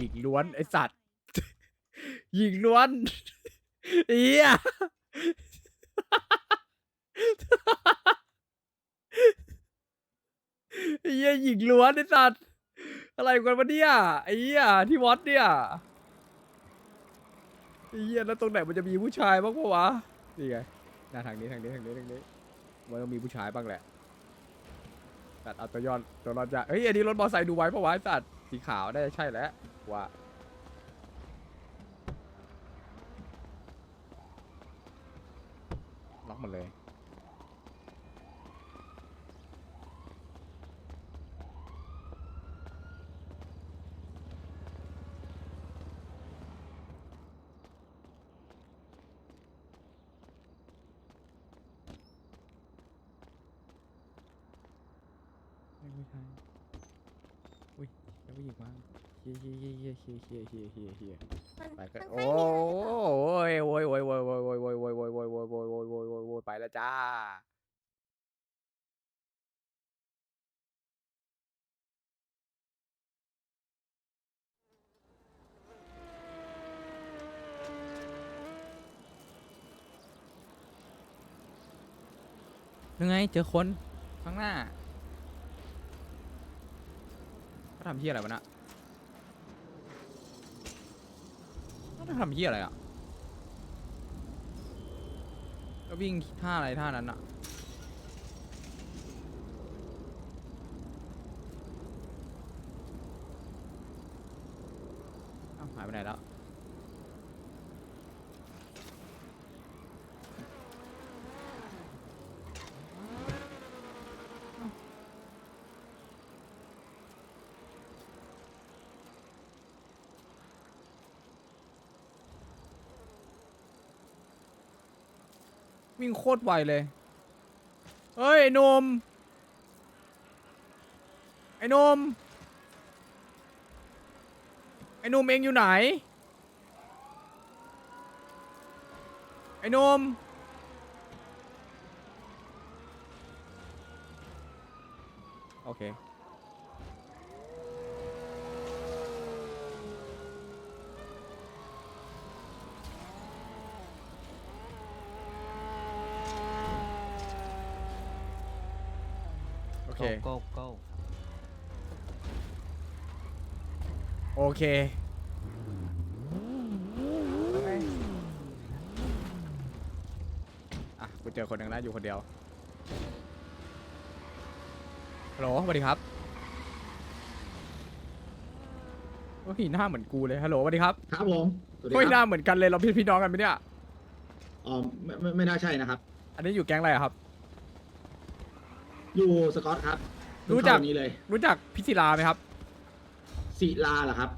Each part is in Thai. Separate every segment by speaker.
Speaker 1: หญิงล้วนไอสัตว์ หญิงล้วนเอียไอ้เหี้ยหญิงล้วนไอสัตว์อะไรกันวะเนี่ยไอ้เหี้ยที่วัดเนี่ยไอ้เหี้ยแล้วตรงไหนมันจะมีผู้ชายบ้างปะวะนี่ไงหน้าทางนี้ทางนี้ทางนี้ทางนี้มันต้องมีผู้ชายบ้างแหละตัดเอาตัวยอดตัวรอดจะเฮ้ยอันนี้รถมอเตอร์ไซค์ดูไว้ปะวะไอ้สัตว์ สีขาวได้ใช่แล้วว่าล็อกหมดเลย ไม่ไม่ใช่อุ้ยแล้ว ผู้หญิงมาเฮียเฮียเฮียเฮียเฮียเฮียเฮียเฮียเฮีย
Speaker 2: มัน
Speaker 1: ไปก็
Speaker 2: มัน
Speaker 1: โอ้
Speaker 2: ไม่มีอะไรหรอก
Speaker 1: ยโอ้ยโอ้ยโอ้ยโอ้ยโอ้ยโอ้ยโอ้ยโอ้ยโอ้ยโอ้ยโอ้ยโอ้ยโอ้ยโอ้ยโอ้ยโอ้ยโอ้ยไปแล้วจ้า ยังไงเจอคนข้างหน้า เขาทำเฮี้ยอะไรวะนะเขาทำเฮี้ยอะไรอะก็วิ่งท่าอะไรท่านั้นอะเอ้าหายไปไหนแล้ว วิ่งโคตรไวเลย เฮ้ย ไอ้นม ไอ้นม ไอ้นมเองอยู่ไหน ไอ้นม โอเค เค
Speaker 3: go go
Speaker 1: โอเคแล้วไงอะ กูเจอคนหนึ่งแล้วอยู่คนเดียว ฮัลโหลสวัสดีครับ โอ้ยหน้าเหมือนกูเลย ฮัลโหลสวัสดีครับ
Speaker 4: ครับผมสวัสดี
Speaker 1: เฮ้ยห
Speaker 4: ค
Speaker 1: น้า
Speaker 4: รับ
Speaker 1: เหมือนกันเลย เราพี่พี่น้องกันไหมเนี่ย
Speaker 4: อ๋อไม่ไม่ไม่น่าใช่นะครับ
Speaker 1: อันนี้อยู่แก๊งอะไรอะครับ
Speaker 4: อยู่สกอตครับ
Speaker 1: รู้จัก
Speaker 4: เพิ่งเข้าวันนี้เลย
Speaker 1: รู้จักพิศิลาไหมครับ
Speaker 4: ศิลาเหรอครับ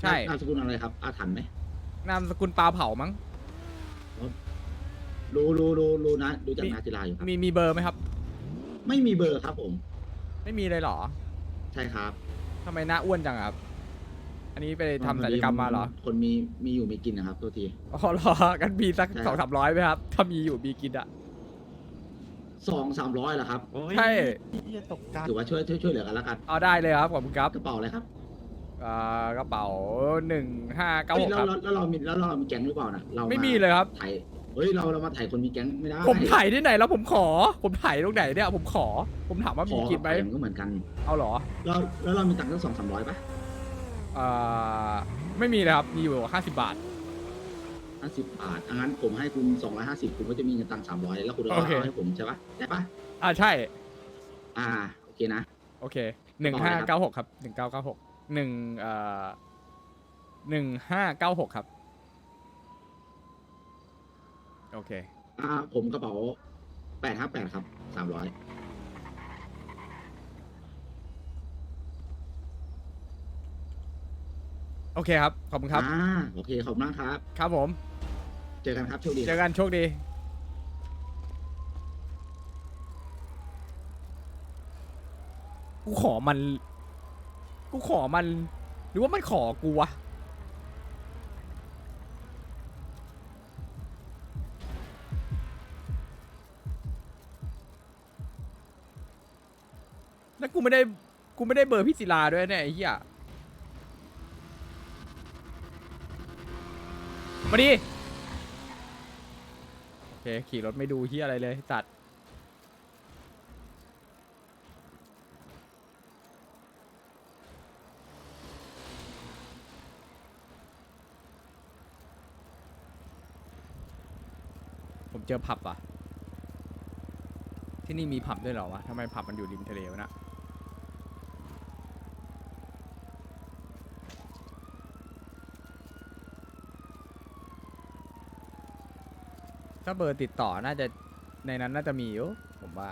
Speaker 1: ใช่
Speaker 4: นามสกุลอะไรครับ อาถรรพ์ไหม
Speaker 1: นามสกุลปลาเผามั้ง
Speaker 4: รู้รู้รู้รู้นะรู้จักนาศิลาอยู่ครับ
Speaker 1: มีมีเบอร์ไหมครับ
Speaker 4: ไม่มีเบอร์ครับผม
Speaker 1: ไม่มีเลยเหรอ
Speaker 4: ใช่ครับ
Speaker 1: ทำไมหน้าอ้วนจังอะครับ อันนี้ไปทำศัลยกรรมมาเหรอ
Speaker 4: คนมีมีอยู่มีกินนะครับตัวที
Speaker 1: อ๋อเหรอกันมีสัก
Speaker 4: ใช่
Speaker 1: สองสามร้อยไหมครับถ้ามีอยู่มีกินอะ
Speaker 4: สองสามร้อยเหรอครับ
Speaker 1: ใช่
Speaker 3: อย่าตกใจ
Speaker 4: ถือว่าช่วยช่วยช่วยเหลือกันแล้วกัน
Speaker 1: เอาได้เลยครับขอบคุณครับ
Speaker 4: กระเป๋าอะไรครับ
Speaker 1: อ่ากระเป๋าหนึ่งห้าเก้าห
Speaker 4: เฮ้ย
Speaker 1: ก
Speaker 4: แล้ว
Speaker 1: ครับ
Speaker 4: แล้วแล้วเรามีแล้วเรามีแก๊งหรือเปล่านะเรา
Speaker 1: ไม่มีเลยครับ
Speaker 4: ถ่ายเฮ้ยเราเรามาถ่ายคนมีแก๊งไม่ได้
Speaker 1: ผมถ่ายที่ไหนแล้วผมขอ ผมถ่ายตรงไหนเนี่ยผมขอ ผมถามว่า
Speaker 4: ข
Speaker 1: มี
Speaker 4: อ
Speaker 1: กินไหม
Speaker 4: ปมันก็เหมือนกัน
Speaker 1: เอาเหรอ
Speaker 4: แล้วแล้วเรามีตังค์ตั้งสองสามร้อยปะ
Speaker 1: อ่าไม่มีเลยครับมีอยู่ห้าสิบบาท
Speaker 4: ห้าสิบบาทอังั้นผมให้คุณสองร้อยห้าสิบคุณก็จะมีเงินตังค์สามร้อยแล้วคุณก็
Speaker 1: โอเค
Speaker 4: เอาให้ผมใช่ปะได้ปะ
Speaker 1: อ่าใช่
Speaker 4: อ่า โอเคนะ
Speaker 1: โอเคหนึ่ง
Speaker 4: ต่อ
Speaker 1: ห้า
Speaker 4: เลยครับ
Speaker 1: เก้าหกครับหนึ่งเก้าเก้าหกหนึ่งเอ่อหนึ่งห้าเก้าหกครับ โอเค
Speaker 4: อ่า ผมกระเป๋าแปดห้าแปดครับสามร้อย
Speaker 1: โอเคครับ ขอบคุณครับ
Speaker 4: อ่าโอเคขอบคุณมากครับ
Speaker 1: ครับผม
Speaker 4: เจอกันครับโชคดี
Speaker 1: เจอกันโชคดี กูขอมัน กูขอมัน หรือว่ามันขอกูวะ แล้วกูไม่ได้ กูไม่ได้เบอร์พี่ศิลาด้วยเนี่ยไอ้เหี้ย มาดิ เคขี่รถไม่ดูเฮียอะไรเลยจัดผมเจอผับอะ ที่นี่มีผับด้วยเหรอวะทำไมผับมันอยู่ริมทะเลวะนะ ถ้าเบอร์ติดต่อน่าจะในนั้นน่าจะมีอยู่ผมว่า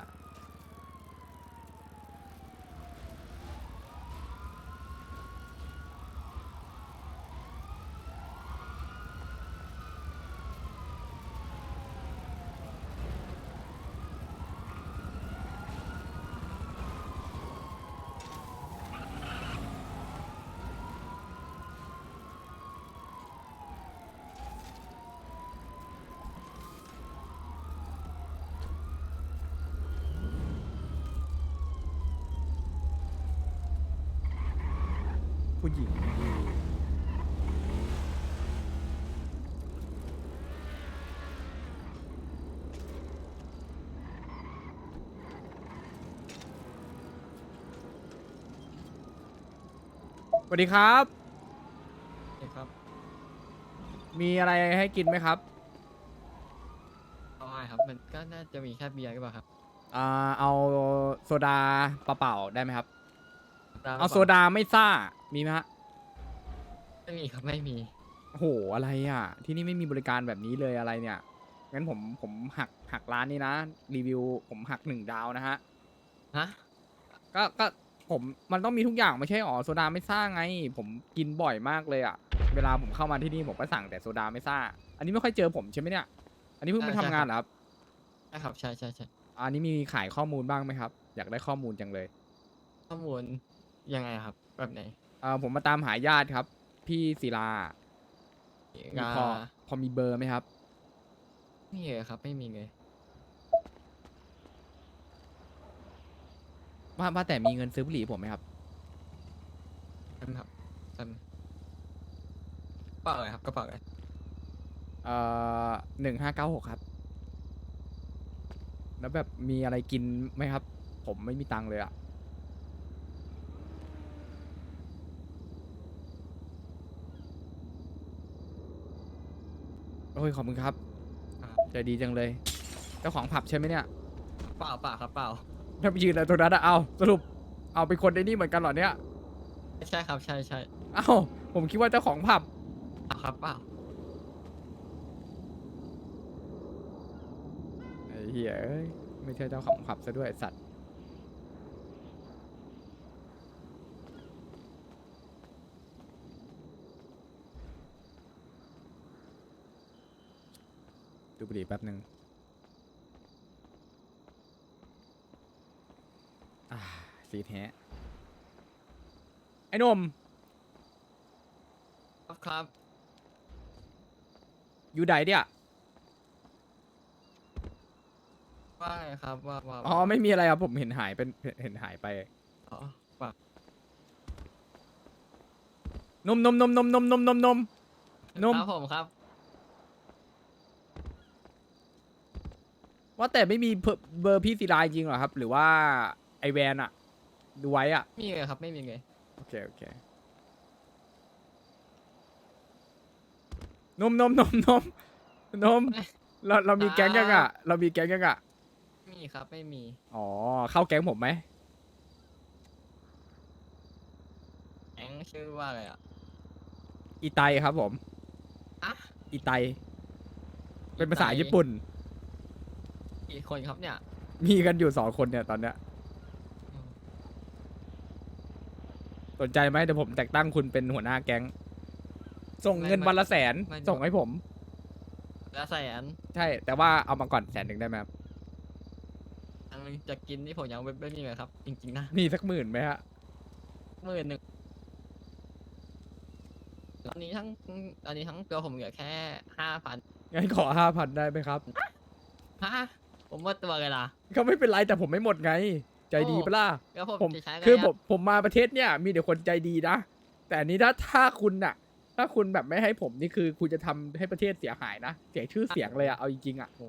Speaker 1: ผู้หญิงที่สวัสดีครับ
Speaker 3: ครับ
Speaker 1: มีอะไรให้กินไหมครับ
Speaker 3: เอาให้ครับ มันก็น่าจะมีแค่เบียร์หรือเปล่าครับ
Speaker 1: อ่า เอาโซดาเปล่าๆได้ไหมครับ
Speaker 3: ตม
Speaker 1: เอาโซดาไม่ซ่า มีไหมฮะ
Speaker 3: ไม่มีครับไม่มี
Speaker 1: โอ้โหอะไรอะ ที่นี่ไม่มีบริการแบบนี้เลยอะไรเนี่ยงั้นผมผมหักหักร้านนี้นะ รีวิวผมหักหนึ่งดาวนะฮะ
Speaker 3: ฮะ
Speaker 1: ก็ก็ผมมันต้องมีทุกอย่างไม่ใช่อ๋อโซดาไม่ซ่าไง ผมกินบ่อยมากเลยอะ เวลาผมเข้ามาที่นี่ผมก็สั่งแต่โซดาไม่ซ่า อันนี้ไม่ค่อยเจอผมใช่ไหมเนี่ย อันนี้เพิ่งมา
Speaker 3: ใช่
Speaker 1: ทำงานเหรอครับ
Speaker 3: ใช่ครับใช่ใช่ใช่
Speaker 1: อันนี้มีขายข้อมูลบ้างไหมครับ อยากได้ข้อมูลจังเลย
Speaker 3: ข้อมูลยังไงครับ แบบไหน
Speaker 1: เอ่อผมมาตามหาญาติครับ พี่ศิลามีพอพอมีเบอร์ไหมครับ
Speaker 3: ไม่มีเลยครับไม่มีเลย
Speaker 1: ว่าว่าแต่มีเงินซื้อบุหรี่ผมไหมครับ
Speaker 3: จำครับจำกระเป๋าเลยครับกระเป๋าเลย
Speaker 1: เอ่อหนึ่งห้าเก้าหกครับ แล้วแบบมีอะไรกินไหมครับ ผมไม่มีตังค์เลยอะ โอ้ยขอบคุณครับ
Speaker 3: ครับ
Speaker 1: ใจดีจังเลยเจ้าของผับใช่ไหมเนี่ย
Speaker 3: เปล่าเปล่าครับเปล่า
Speaker 1: ถ้าไปยืนอะไรตรงนั้นอะเอาสรุปเอาเป็นคนในนี่เหมือนกันเหรอเนี่ย
Speaker 3: ใช่ครับใช่ใช่
Speaker 1: เอาผมคิดว่าเจ้าของผับ
Speaker 3: เปล่าครับเปล่า
Speaker 1: ไอ้เหี้ยเอ้ยไม่ใช่เจ้าของผับซะด้วยไอ้สัตว์ ดูบุหรี่แป๊บหนึ่งอ่าสีแท้ไอ้หนม
Speaker 3: ครับครับ
Speaker 1: อยู่ไหนเนี่ย
Speaker 3: ว่าไงครับว่าว่า
Speaker 1: อ๋อไม่มีอะไรครับผมเห็นหายเป็นเห็นหายไป
Speaker 3: อ๋อเปล่าน
Speaker 1: มนมนมนมนมนมนมนมนม
Speaker 3: ครับผมครับ
Speaker 1: ว่าแต่ไม่มีเบอร์เบอร์พี่ศิลาจริงเหรอครับ หรือว่าไอแวนอะดูไว้อะ
Speaker 3: ไม่มีเลยครับไม่มีเลย
Speaker 1: โอเคโอเคนมนมนมนมนมเราเรามีแก๊งยังอะเรามีแก๊งยังอะ
Speaker 3: ไม่มีครับไม่มี
Speaker 1: อ๋อเข้าแก๊งผมไหม
Speaker 3: แองชื่อว่าอะไรอะ
Speaker 1: อีไตครับผม
Speaker 3: อะ
Speaker 1: อีไตเป็นภาษา
Speaker 3: อีไต
Speaker 1: ญี่ปุ่น
Speaker 3: กี่คนครับเนี่ย
Speaker 1: มีกันอยู่สองคนเนี่ยตอนเนี้ยสนใจไหมเดี๋ยวผมแต่งตั้งคุณเป็นหัวหน้าแก๊ง ส่งเงิน
Speaker 3: ไม่
Speaker 1: วันละแสน
Speaker 3: ไม่
Speaker 1: ส่งให้ผม
Speaker 3: ละแสน
Speaker 1: ใช่ แต่ว่าเอามาก่อนแสนหนึ่งได้ไหมครับ
Speaker 3: อันนึงจะกินนี่ผมยังไม่ไม่มีเลยครับ จริงๆนะ
Speaker 1: มีสักหมื่นไหมฮะ
Speaker 3: หมื่นหนึ่งตอนนี้ทั้งตอนนี้ทั้งตัวผมเหลือแค่ห้าพัน
Speaker 1: งั้นขอห้าพันได้ไหมครับ
Speaker 3: ฮะ ผมหมดตัวเลยล่ะ
Speaker 1: ก็ไม่เป็นไรแต่ผมไม่หมดไง ใจดี
Speaker 3: โอ้
Speaker 1: ปะล่ะ
Speaker 3: แล้วผม
Speaker 1: ผม
Speaker 3: จะใช้ไง
Speaker 1: คือ
Speaker 3: อะ
Speaker 1: ผมผมมาประเทศเนี่ยมีแต่คนใจดีนะ แต่อันนี้ถ้าถ้าคุณน่ะถ้าคุณแบบไม่ให้ผมนี่คือคุณจะทำให้ประเทศเสียหายนะเสียชื่อเสียงเลยอะเอาจริงๆอะ
Speaker 3: โห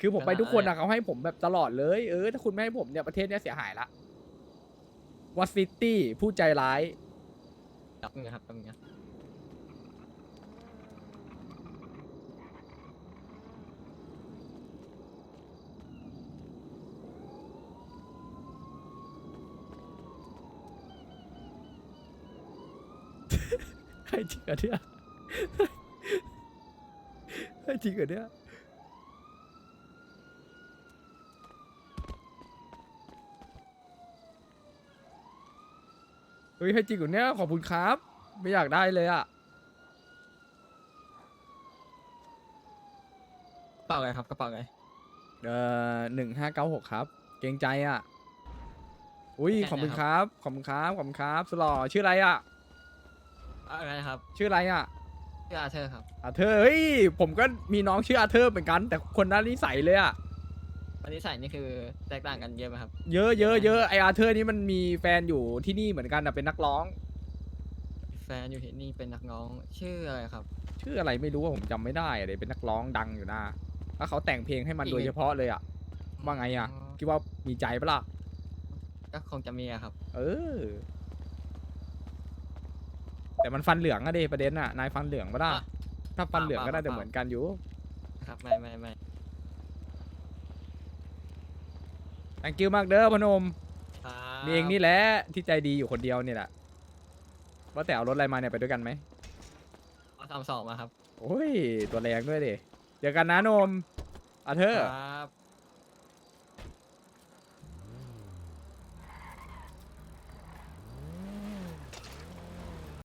Speaker 1: คือผมไปทุกคน
Speaker 3: ขนา
Speaker 1: อะ
Speaker 3: ดนั้น
Speaker 1: เขาให้ผมแบบตลอดเลยเออถ้าคุณไม่ให้ผมเนี่ยประเทศเนี้ยเสียหายละวัซิตี้ผู้ใจร้าย
Speaker 3: แป๊บนึงนะครับแป๊บนึงนะ
Speaker 1: ให้จริงเหรอเนี่ยให้จริงเหรอเนี่ยเฮ้ยให้จริงเหรอเนี่ยขอบคุณครับ ไม่อยากได้เลยอะ
Speaker 3: กระเป๋าไงครับกระเป๋าไง
Speaker 1: เอ่อหนึ่งห้าเก้าหกครับ เกรงใจอะอุ้ยขอบคุณครับ ขอบคุณครับ ขอบคุณครับสลอชื่ออะไรอะ
Speaker 3: อะไรนะครับ
Speaker 1: ชื่ออะไรอะ
Speaker 3: ชื่ออาเธอร์ครับ
Speaker 1: อาเธอร์เฮ้ยผมก็มีน้องชื่ออาเธอร์เหมือนกัน แต่คนนั้นนิสัยเลยอะ
Speaker 3: อันนี้ใส่นี่คือแตกต่างกันเยอะไหมครับ
Speaker 1: เยอะเยอะเยอะไออาเธอร์นี่มันมีแฟนอยู่ที่นี่เหมือนกันนะเป็นนักร้อง
Speaker 3: แฟนอยู่ที่นี่เป็นนักร้องชื่ออะไรครับ
Speaker 1: ชื่ออะไรไม่รู้ว่าผมจำไม่ได้อะเดี๋ยวเป็นนักร้องดังอยู่นะถ้าเขาแต่งเพลงให้มัน
Speaker 3: อีก
Speaker 1: โดยเฉพาะเลยอะว่าไงอะคิดว่ามีใจปะล่ะ
Speaker 3: ก็คงจะมีอะครับ
Speaker 1: เออ แต่มันฟันเหลืองอะเดประเด็นอะนายฟันเหลืองปะล่ะ
Speaker 3: อะ
Speaker 1: ถ้าฟันเหลืองก็น่าจะ
Speaker 3: เปล่า
Speaker 1: เหมือนกันอยู่
Speaker 3: ครับไม่ไม่ไม่
Speaker 1: thank you มากเด้อพนม
Speaker 3: ครับ
Speaker 1: มีเองนี่แหละที่ใจดีอยู่คนเดียวเนี่ยแหละว่าแต่เอารถอะไรมาเนี่ยไปด้วยกันไหม
Speaker 3: เอาสามสองมาครับ
Speaker 1: โอ้ย ตัวแรงด้วยดิ เจอกันนะนมอาเธอร์
Speaker 3: ครับ